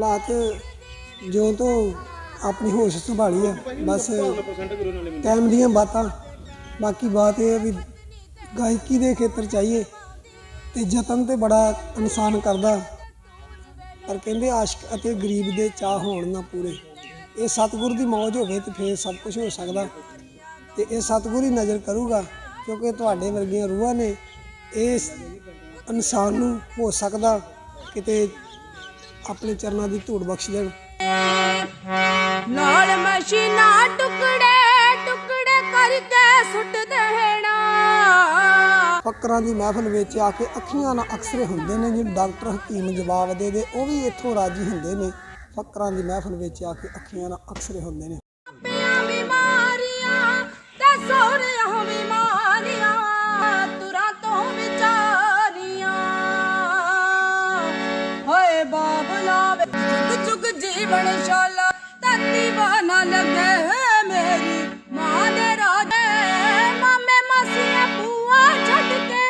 ਹਾਲਾਤ ਜਿਉਂ ਤੋਂ ਆਪਣੀ ਹੋਸ਼ ਸੰਭਾਲੀ ਹੈ ਬਸ ਟਾਈਮ ਦੀਆਂ ਬਾਤਾਂ। ਬਾਕੀ ਬਾਤ ਇਹ ਹੈ ਵੀ ਗਾਇਕੀ ਦੇ ਖੇਤਰ ਚਾਹੀਏ ਤੇ ਯਤਨ ਤੇ ਬੜਾ ਇਨਸਾਨ ਕਰਦਾ। ਪਰ ਕਹਿੰਦੇ ਆਸ਼ਕ ਅਤੇ ਗਰੀਬ ਦੇ ਚਾਹ ਹੋਣ ਨਾ ਪੂਰੇ। ਇਹ ਸਤਿਗੁਰ ਦੀ ਮੌਜ ਹੋਵੇ ਤੇ ਫੇਰ ਸਭ ਕੁਝ ਹੋ ਸਕਦਾ। ਤੇ ਇਹ ਸਤਿਗੁਰ ਹੀ ਨਜ਼ਰ ਕਰੂਗਾ, ਕਿਉਂਕਿ ਤੁਹਾਡੇ ਵਰਗੀਆਂ ਰੂਹਾਂ ਨੇ ਇਸ ਇਨਸਾਨ ਨੂੰ ਹੋ ਸਕਦਾ ਕਿਤੇ ਆਪਣੇ ਚਰਨਾਂ ਦੀ ਧੂੜ ਬਖਸ਼ ਦੇਣ ਨਾਲ ਮਸ਼ੀਨਾ ਟੁਕੜੇ ਟੁਕੜੇ ਕਰਕੇ ਸੁੱਟ ਦੇਣਾ। ਫਕਰਾਂ ਦੀ ਮਹਿਫਲ ਵਿੱਚ ਆ ਕੇ ਅੱਖੀਆਂ ਨਾਲ ਅਕਸਰੇ ਹੁੰਦੇ ਨੇ ਜਿਹੜੇ ਡਾਕਟਰ ਹਕੀਮ ਜਵਾਬ ਦੇ ਦੇ ਉਹ ਵੀ ਇੱਥੋਂ ਰਾਜੀ ਹੁੰਦੇ ਨੇ। ਫਕਰਾਂ ਦੀ ਮਹਿਫਲ ਵਿੱਚ ਆ ਕੇ ਅੱਖੀਆਂ ਨਾਲ ਅਕਸਰੇ ਹੁੰਦੇ ਨੇ। ਬਾਬਲਾ ਵੇ ਜੁਗ ਜੁਗ ਜੀਵਨ ਸ਼ਾਲਾ ਤਤੀ ਬਣਾ ਲੱਗੇ ਮੇਰੀ। ਮਾਂ ਦੇ ਰਾਜੇ ਮਾਮੇ ਮਾਸੀਆਂ ਭੂਆ ਛੱਡ ਕੇ।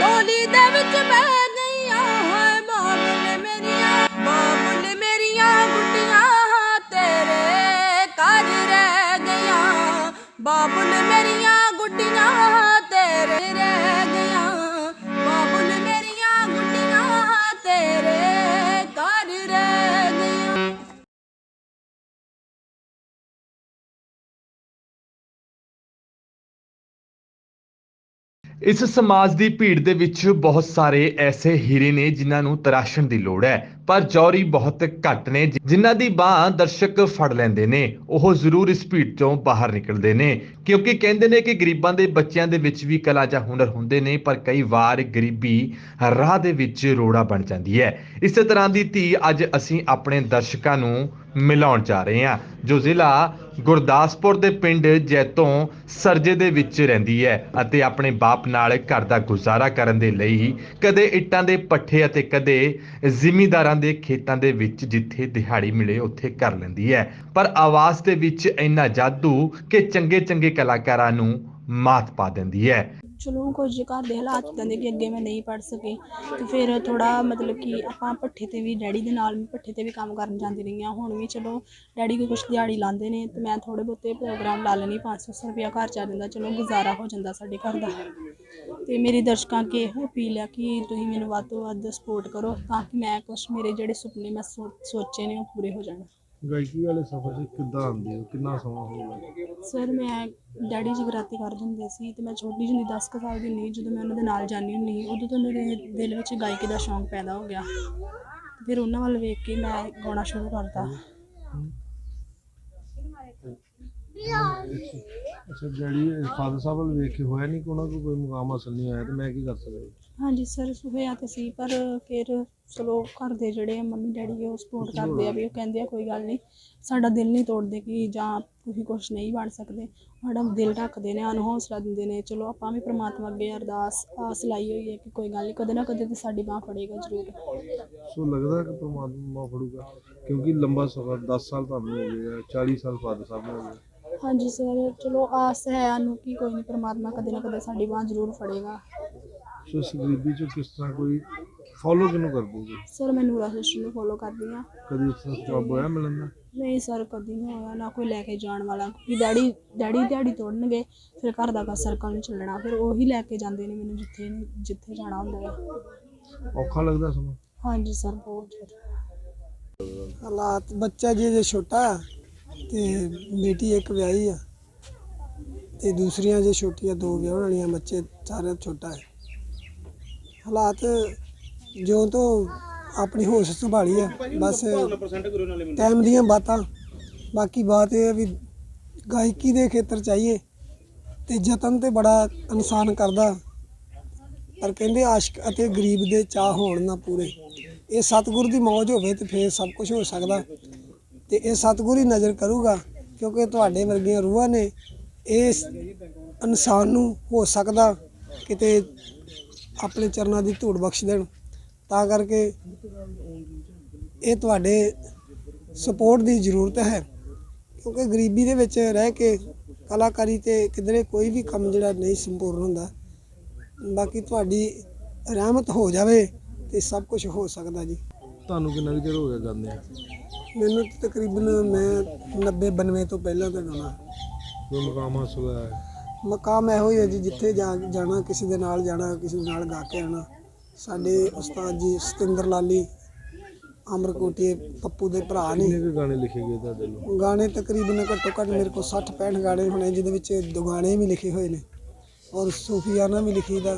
ਡੋਲੀ ਦੇ ਵਿੱਚ ਬਹਿ ਗਈਆਂ ਹੈ ਬਾਬਲੇ ਮੇਰੀਆਂ ਬਾਬਲੇ ਮੇਰੀਆਂ ਗੁੱਡੀਆਂ ਤੇਰੇ ਘਰ ਰਹਿ ਗਈਆਂ। ਬਾਬੁਲ ਮੇਰੀਆਂ ਗੁੱਡੀਆਂ ਇਸ ਸਮਾਜ ਦੀ ਭੀੜ ਦੇ ਵਿੱਚ ਬਹੁਤ ਸਾਰੇ ਐਸੇ ਹੀਰੇ ਨੇ ਜਿਨ੍ਹਾਂ ਨੂੰ ਤਰਾਸ਼ਣ ਦੀ ਲੋੜ ਹੈ, ਪਰ ਜੌਰੀ ਬਹੁਤ ਘੱਟ ਨੇ ਜਿਨ੍ਹਾਂ ਦੀ ਬਾਹ ਦਰਸ਼ਕ ਫੜ ਲੈਂਦੇ ਨੇ, ਉਹ ਜ਼ਰੂਰ ਇਸ ਭੀੜ ਤੋਂ ਬਾਹਰ ਨਿਕਲਦੇ ਨੇ, ਕਿਉਂਕਿ ਕਹਿੰਦੇ ਨੇ ਕਿ ਗਰੀਬਾਂ ਦੇ ਬੱਚਿਆਂ ਦੇ ਵਿੱਚ ਵੀ ਕਲਾ ਜਾਂ ਹੁਨਰ ਹੁੰਦੇ ਨੇ, ਪਰ ਕਈ ਵਾਰ ਗਰੀਬੀ ਰਾਹ ਦੇ ਵਿੱਚ ਰੋੜਾ ਬਣ ਜਾਂਦੀ ਹੈ। ਇਸੇ ਤਰ੍ਹਾਂ ਦੀ ਧੀ ਅੱਜ ਅਸੀਂ ਆਪਣੇ ਦਰਸ਼ਕਾਂ ਨੂੰ ਮਿਲਾਉਣ ਜਾ ਰਹੇ ਹਾਂ। ਜੋ ਜ਼ਿਲ੍ਹਾ ਗੁਰਦਾਸਪੁਰ ਦੇ ਪਿੰਡ ਜੈਤੋਂ ਸਰਜੇ ਦੇ ਵਿੱਚ ਰਹਿੰਦੀ ਹੈ ਅਤੇ ਆਪਣੇ ਬਾਪ ਨਾਲ ਘਰ ਦਾ ਗੁਜ਼ਾਰਾ ਕਰਨ ਦੇ ਲਈ ਕਦੇ ਇੱਟਾਂ ਦੇ ਪੱਠੇ ਅਤੇ ਕਦੇ ਜ਼ਿਮੀਂਦਾਰਾਂ ਦੇ ਖੇਤਾਂ ਦੇ ਵਿੱਚ ਜਿੱਥੇ ਦਿਹਾੜੀ ਮਿਲੇ ਉੱਥੇ ਕਰ ਲੈਂਦੀ ਹੈ। ਪਰ ਆਵਾਜ਼ ਦੇ ਵਿੱਚ ਇੰਨਾ ਜਾਦੂ ਕਿ ਚੰਗੇ ਚੰਗੇ ਕਲਾਕਾਰਾਂ ਨੂੰ ਮਾਤ ਪਾ ਦਿੰਦੀ ਹੈ। ਚਲੋ ਕੁਝ ਘਰ ਦੇ ਹਾਲਾਤ ਇਦਾਂ ਦੇ ਕਿ ਅੱਗੇ ਮੈਂ ਨਹੀਂ ਪੜ ਸਕੀ। ਤੇ ਫਿਰ ਥੋੜਾ ਮਤਲਬ ਕਿ ਆਪਾਂ ਭੱਠੇ ਤੇ ਵੀ, ਡੈਡੀ ਦੇ ਨਾਲ ਮੈਂ ਭੱਠੇ ਤੇ ਵੀ ਕੰਮ ਕਰਨ ਜਾਂਦੀ ਰਹੀ ਹਾਂ ਹੁਣ ਵੀ ਚਲੋ, ਡੈਡੀ ਕੋਈ ਕੁਛ ਦਿਹਾੜੀ ਲਾਉਂਦੇ ਨੇ ਤੇ ਮੈਂ ਥੋੜੇ ਬਹੁਤੇ ਪ੍ਰੋਗਰਾਮ ਲਾ ਲੈਣੀ 500 ਰੁਪਇਆ ਘਰ ਚੱਲ ਜਾਂਦਾ, ਚਲੋ ਗੁਜ਼ਾਰਾ ਹੋ ਜਾਂਦਾ ਸਾਡੇ ਘਰ ਦਾ। ਤੇ ਮੇਰੇ ਦਰਸ਼ਕਾਂ ਅੱਗੇ ਇਹੋ ਅਪੀਲ ਆ ਕਿ ਤੁਸੀਂ ਮੈਨੂੰ ਵੱਧ ਤੋਂ ਵੱਧ ਸਪੋਰਟ ਕਰੋ ਤਾਂ ਕਿ ਮੈਂ ਕੁਛ ਮੇਰੇ ਜਿਹੜੇ ਸੁਪਨੇ ਮੈਂ ਸੋ- ਸੋਚੇ ਨੇ ਉਹ ਪੂਰੇ ਹੋ ਜਾਣ। ਗਾਇਕੀ ਵਾਲੇ ਸਫ਼ਰ 'ਚ ਕਿੱਦਾਂ ਆਉਂਦੇ ਹੋ? ਕਿੰਨਾ ਸਮਾਂ ਹੋ ਗਿਆ? ਸਰ ਮੈਂ ਡੈਡੀ ਜਗਰਾਤੇ ਕਰਦੇ ਹੁੰਦੇ ਸੀ ਤੇ ਮੈਂ ਛੋਟੀ ਜਿਹੀ 10 ਕੁ ਸਾਲ ਦੀ ਹੁੰਦੀ ਜਦੋਂ ਮੈਂ ਉਹਨਾਂ ਦੇ ਨਾਲ ਜਾਂਦੀ ਹੁੰਦੀ ਸੀ, ਉਦੋਂ ਤੋਂ ਮੇਰੇ ਦਿਲ ਵਿੱਚ ਗਾਇਕੀ ਦਾ ਸ਼ੌਂਕ ਪੈਦਾ ਹੋ ਗਿਆ। ਤੇ ਫਿਰ ਉਹਨਾਂ ਵੱਲ ਵੇਖ ਕੇ ਮੈਂ ਗਾਉਣਾ ਸ਼ੁਰੂ ਕਰਤਾ। ਅੱਛਾ ਡੈਡੀ ਫਾਦਰ ਸਾਹਿਬ ਵੱਲ ਵੇਖ ਕੇ ਹੋਇਆ ਨਹੀਂ ਕਿ ਉਹਨਾਂ ਕੋਲ ਕੋਈ ਮੁਕਾਮ ਹਾਸਲ ਨਹੀਂ ਹੋਇਆ ਤੇ ਮੈਂ ਕੀ ਕਰ ਸਕਦਾ? ਹਾਂਜੀ ਸਰ ਹੋਇਆ ਤੇ ਸੀ ਪਰ ਫਿਰ ਚਲੋ ਘਰ ਦੇ ਜਿਹੜੇ ਆ ਮੰਮੀ ਡੈਡੀ ਉਹ ਸਪੋਰਟ ਕਰਦੇ ਆ ਵੀ ਉਹ ਕਹਿੰਦੇ ਆ ਕੋਈ ਗੱਲ ਨਹੀਂ ਸਾਡਾ ਦਿਲ ਨਹੀਂ ਤੋੜਦੇ ਕਿ ਜਾਂ ਤੁਸੀਂ ਕੁਝ ਨਹੀਂ ਬਣ ਸਕਦੇ। ਸਾਡਾ ਦਿਲ ਰੱਖਦੇ ਨੇ ਸਾਨੂੰ ਹੌਸਲਾ ਦਿੰਦੇ ਨੇ ਚਲੋ ਆਪਾਂ ਵੀ ਪ੍ਰਮਾਤਮਾ ਅੱਗੇ ਅਰਦਾਸ ਆਸ ਲਾਈ ਹੋਈ ਹੈ ਕਿ ਕੋਈ ਗੱਲ ਨਹੀਂ ਕਦੇ ਨਾ ਕਦੇ ਤੇ ਸਾਡੀ ਬਾਹ ਫੜੇਗਾ ਜ਼ਰੂਰ। ਸੋ ਲੱਗਦਾ ਕਿ ਪ੍ਰਮਾਤਮਾ ਫੜੂਗਾ ਕਿਉਂਕਿ ਲੰਬਾ ਸਫ਼ਰ 10 ਸਾਲ ਤੁਹਾਨੂੰ ਹੋ ਗਏ ਆ 40 ਸਾਲ ਫਾਦਰ ਸਾਹਿਬ ਨੂੰ ਹੋ ਗਏ। ਹਾਂਜੀ ਸਰ ਚਲੋ ਆਸ ਹੈ ਸਾਨੂੰ ਕਿ ਕੋਈ ਨਹੀਂ ਪ੍ਰਮਾਤਮਾ ਕਦੇ ਨਾ ਕਦੇ ਸਾਡੀ ਬਾਹ ਜ਼ਰੂਰ ਫੜੇਗਾ। ਸੋ ਇਸ ਗਰੀਬੀ 'ਚੋਂ ਕਿਸ ਤਰ੍ਹਾਂ ਕੋਈ ਫੋਲੋ ਕਿਹਨੂੰ ਕਰਦੇ ਜੀ ਸਰ ਮੈਂ ਨੂਰਾ ਸਿਸਟਰ ਨੂੰ ਫੋਲੋ ਕਰਦੀ ਹਾਂ ਕਦੀ ਉਸ ਤਰ੍ਹਾਂ ਜੌਬ ਹੋਇਆ ਮਿਲਣ ਦਾ? ਨਹੀਂ ਸਰ ਕਦੀ ਨਹੀਂ ਹੋਇਆ ਨਾ ਕੋਈ ਲੈ ਕੇ ਜਾਣ ਵਾਲਾ। ਕਿ ਡੈਡੀ ਡੈਡੀ ਦਿਹਾੜੀ ਤੋੜਨਗੇ ਫਿਰ ਘਰ ਦਾ ਸਰਕਲ ਨਹੀਂ ਚੱਲਣਾ। ਫਿਰ ਉਹੀ ਲੈ ਕੇ ਜਾਂਦੇ ਨੇ ਮੈਨੂੰ ਜਿੱਥੇ ਜਿੱਥੇ ਜਾਣਾ ਹੁੰਦਾ ਹੈ ਔਖਾ ਲੱਗਦਾ ਸਮਾਂ ਹਾਂਜੀ ਸਰ ਬਹੁਤ ਜ਼ਿਆਦਾ ਹਾਲਾਤ ਬੱਚਾ ਜੀ ਜੇ ਛੋਟਾ ਆ ਤੇ ਬੇਟੀ ਇੱਕ ਵਿਆਹੀ ਆ। ਤੇ ਦੂਸਰੀਆਂ ਜੇ ਛੋਟੀਆਂ ਦੋ ਵਿਆਹਣ ਵਾਲੀਆਂ ਬੱਚੇ ਸਾਰੇ ਛੋਟਾ ਹੈ। ਹਾਲਾਤ ਜਿਉਂ ਤੋਂ ਆਪਣੀ ਹੋਸ਼ ਸੰਭਾਲੀ ਹੈ ਬਸ ਟਾਈਮ ਦੀਆਂ ਬਾਤਾਂ। ਬਾਕੀ ਬਾਤ ਇਹ ਹੈ ਵੀ ਗਾਇਕੀ ਦੇ ਖੇਤਰ ਚਾਹੀਏ ਤੇ ਯਤਨ ਤੇ ਬੜਾ ਇਨਸਾਨ ਕਰਦਾ। ਪਰ ਕਹਿੰਦੇ ਆਸ਼ਕ ਅਤੇ ਗਰੀਬ ਦੇ ਚਾਹ ਹੋਣ ਨਾ ਪੂਰੇ। ਇਹ ਸਤਿਗੁਰ ਦੀ ਮੌਜ ਹੋਵੇ ਤੇ ਫੇਰ ਸਭ ਕੁਝ ਹੋ ਸਕਦਾ। ਤੇ ਇਹ ਸਤਿਗੁਰ ਹੀ ਨਜ਼ਰ ਕਰੂਗਾ, ਕਿਉਂਕਿ ਤੁਹਾਡੇ ਵਰਗੀਆਂ ਰੂਹਾਂ ਨੇ ਇਸ ਇਨਸਾਨ ਨੂੰ ਹੋ ਸਕਦਾ ਕਿਤੇ ਆਪਣੇ ਚਰਨਾਂ ਦੀ ਧੂੜ ਬਖਸ਼ ਦੇਣ। ਤਾਂ ਕਰਕੇ ਇਹ ਤੁਹਾਡੇ ਸਪੋਰਟ ਦੀ ਜ਼ਰੂਰਤ ਹੈ। ਕਿਉਂਕਿ ਗਰੀਬੀ ਦੇ ਵਿੱਚ ਰਹਿ ਕੇ ਕਲਾਕਾਰੀ ਤੇ ਕਿਧਰੇ ਕੋਈ ਵੀ ਕੰਮ ਜਿਹੜਾ ਨਹੀਂ ਸੰਪੂਰਨ ਹੁੰਦਾ। ਬਾਕੀ ਤੁਹਾਡੀ ਰਹਿਮਤ ਹੋ ਜਾਵੇ ਤੇ ਸਭ ਕੁਝ ਹੋ ਸਕਦਾ ਜੀ। ਤੁਹਾਨੂੰ ਕਿੰਨਾ ਚਿਰ ਹੋ ਗਿਆ ਗਾਉਂਦੇ ਮੈਨੂੰ ਤਾਂ ਤਕਰੀਬਨ ਮੈਂ 90 92 ਤੋਂ ਪਹਿਲਾਂ ਦਾ ਗਾਣਾ। ਕੋਈ ਮੁਕਾਮ ਹਾਸਲ ਹੋਇਆ ਹੈ? ਮਕਾਮ ਇਹੋ ਹੀ ਹੈ ਜੀ ਜਿੱਥੇ ਜਾ ਜਾਣਾ ਕਿਸੇ ਦੇ ਨਾਲ ਜਾਣਾ ਕਿਸੇ ਦੇ ਨਾਲ ਗਾ ਕੇ ਆਣਾ ਸਾਡੇ ਉਸਤਾਦ ਜੀ ਸਤਿੰਦਰ ਲਾਲੀ ਅਮਰਕੋਟੀਏ ਪੱਪੂ ਦੇ ਭਰਾ ਨੇ। ਕਿੰਨੇ ਕੁ ਗਾਣੇ ਲਿਖੇ ਗਏ ਤੁਹਾਡੇ ਨੂੰ ਗਾਣੇ ਤਕਰੀਬਨ ਘੱਟੋ ਘੱਟ ਮੇਰੇ ਕੋਲ 60 65 ਗਾਣੇ ਹੋਣੇ ਜਿਹਦੇ ਵਿੱਚ ਦੋ ਗਾਣੇ ਵੀ ਲਿਖੇ ਹੋਏ ਨੇ ਔਰ ਸੂਫੀਆਨਾ ਵੀ ਲਿਖੀਦਾ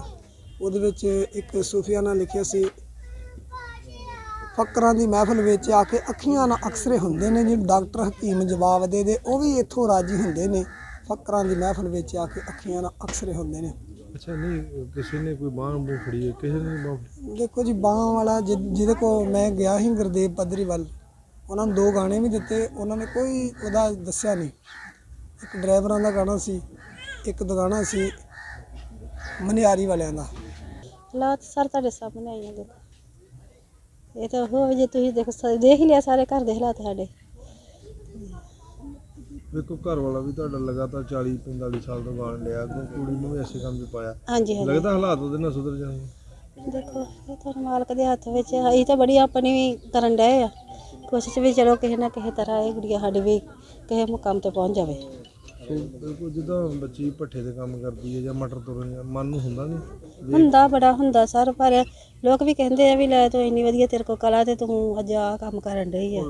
ਉਹਦੇ ਵਿੱਚ ਇੱਕ ਸੂਫੀਆਨਾ ਲਿਖਿਆ ਸੀ ਫਕਰਾਂ ਦੀ ਮਹਿਫਲ ਵਿੱਚ ਆ ਕੇ ਅੱਖੀਆਂ ਨਾਲ ਅਕਸਰੇ ਹੁੰਦੇ ਨੇ ਜਿਹੜੇ ਡਾਕਟਰ ਹਕੀਮ ਜਵਾਬ ਦੇ ਦੇ ਉਹ ਵੀ ਇੱਥੋਂ ਰਾਜੀ ਹੁੰਦੇ ਨੇ। ਫਕਰਾਂ ਦੀ ਮਹਿਫਲ ਵਿੱਚ ਆ ਕੇ ਅੱਖੀਆਂ ਨਾਲ ਅਕਸਰੇ ਹੁੰਦੇ ਨੇ। ਅੱਛਾ ਨਹੀਂ ਕਿਸੇ ਨੇ ਕੋਈ ਬਾਂਹ ਬੂਹ ਫੜੀ ਹੈ? ਕਿਸੇ ਨੇ ਬਾਂਹ ਦੇਖੋ ਜੀ ਬਾਹਾਂ ਵਾਲਾ ਜਿਹਦੇ ਕੋ ਮੈਂ ਗਿਆ ਸੀ ਗੁਰਦੇਵ ਪੱਧਰੀ ਵੱਲ ਉਹਨਾਂ ਨੂੰ ਦੋ ਗਾਣੇ ਵੀ ਦਿੱਤੇ ਉਹਨਾਂ ਨੇ ਕੋਈ ਉਹਦਾ ਦੱਸਿਆ ਨਹੀਂ। ਇੱਕ ਡਰਾਈਵਰਾਂ ਦਾ ਗਾਣਾ ਸੀ ਇੱਕ ਦਾ ਗਾਣਾ ਸੀ ਮਨਿਆਰੀ ਵਾਲਿਆਂ ਦਾ। ਹਾਲਾਤ ਸਰ ਤੁਹਾਡੇ ਸਾਹਮਣੇ ਆਈਆਂ ਦੇਖੋ। ਇਹ ਤਾਂ ਹੋ ਜੇ ਤੁਸੀਂ ਦੇਖ ਸ- ਦੇਖ ਹੀ ਲਿਆ ਸਾਰੇ ਘਰ ਦੇ ਹਾਲਾਤ ਸਾਡੇ। ਵੇਖੋ ਘਰ ਵਾਲਾ ਵੀ ਤੁਹਾਡਾ ਲਗਾਤਾਰ 40 45 ਸਾਲ ਤੋਂ ਗਾਣ ਲਿਆ ਅੱਗੋਂ ਕੁੜੀ ਨੂੰ ਵੀ ਐਸੇ ਕੰਮ 'ਚ ਪਾਇਆ। ਹਾਂਜੀ ਹਾਂਜੀ। ਲੱਗਦਾ ਹਾਲਾਤ ਉਹਦੇ ਨਾਲ ਸੁਧਰ ਜਾਣਗੇ। ਦੇਖੋ ਇਹ ਤਾਂ ਮਾਲਕ ਦੇ ਹੱਥ ਵਿੱਚ ਆ। ਅਸੀਂ ਤਾਂ ਬੜੀ ਆਪਣੀ ਵੀ ਕਰਨ ਡਏ ਆ। ਕੋਸ਼ਿਸ਼ ਵੀ ਚਲੋ ਕਿਸੇ ਨਾ ਕਿਸੇ ਤਰ੍ਹਾਂ ਇਹ ਗੁੜੀਆ ਸਾਡੀ ਵੀ ਕਿਸੇ ਮੁਕਾਮ ਤੇ ਪਹੁੰਚ ਜਾਵੇ। ਸੋ ਬਿਲਕੁਲ ਜਿੱਦਾਂ ਬੱਚੀ ਭੱਠੇ ਤੇ ਕੰਮ ਕਰਦੀ ਹੈ ਜਾਂ ਮਟਰ ਤੋੜਨ ਜਾਂ ਮਨ ਨੂੰ ਹੁੰਦਾ ਨਹੀਂ? ਹੁੰਦਾ ਬੜਾ ਹੁੰਦਾ ਸਰ ਪਰ ਲੋਕ ਵੀ ਕਹਿੰਦੇ ਆ ਵੀ ਲੈ ਤੂੰ ਇੰਨੀ ਵਧੀਆ ਤੇਰੇ ਕੋਲ ਕਲਾ ਤੇ ਤੂੰ ਅੱਜ ਆ ਕੰਮ ਕਰਨ ਡਈ ਆ।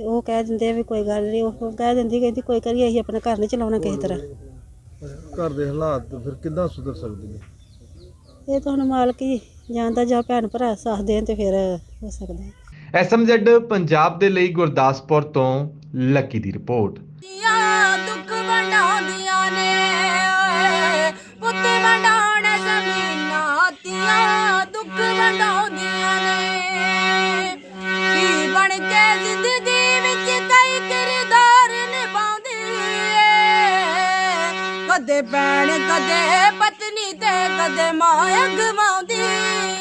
ਤੇ ਉਹ ਕਹਿ ਦਿੰਦੇ ਆ ਵੀ ਕੋਈ ਗੱਲ ਨਹੀਂ ਉਹ ਕਹਿ ਦਿੰਦੀ ਕਹਿੰਦੀ ਕੋਈ ਕਰੀਏ ਅਸੀਂ ਆਪਣਾ ਘਰ ਨਹੀਂ ਚਲਾਉਣਾ ਕਿਸੇ ਤਰ੍ਹਾਂ। ਘਰ ਦੇ ਹਾਲਾਤ ਫਿਰ ਕਿੱਦਾਂ ਸੁਧਰ ਸਕਦੇ ਨੇ? ਇਹ ਤਾਂ ਹੁਣ ਮਾਲਕ ਹੀ ਜਾਣਦਾ ਜਾਂ ਭੈਣ ਭਰਾ ਸਾਥ ਦੇਣ ਤੇ ਫਿਰ ਹੋ ਸਕਦਾ। ਹੈ ਐਸਐਮਜ਼ੈਡ ਪੰਜਾਬ ਦੇ ਲਈ ਗੁਰਦਾਸਪੁਰ ਤੋਂ ਲੱਕੀ ਦੀ ਰਿਪੋਰਟ। ਧੀਆਂ ਦੁੱਖ ਵੰਡਾਉਂਦੀਆਂ ਨੇ ਪੁੱਤ ਵੰਡਾਉਣ ਜ਼ਮੀਨਾਂ ਧੀਆਂ ਦੁੱਖ ਵੰਡਾਉਂਦੀਆਂ ਕਦੇ ਭੈਣ ਕਦੇ ਪਤਨੀ ਤੇ ਕਦੇ ਮਾਂ ਅਗਵਾਉਂਦੀ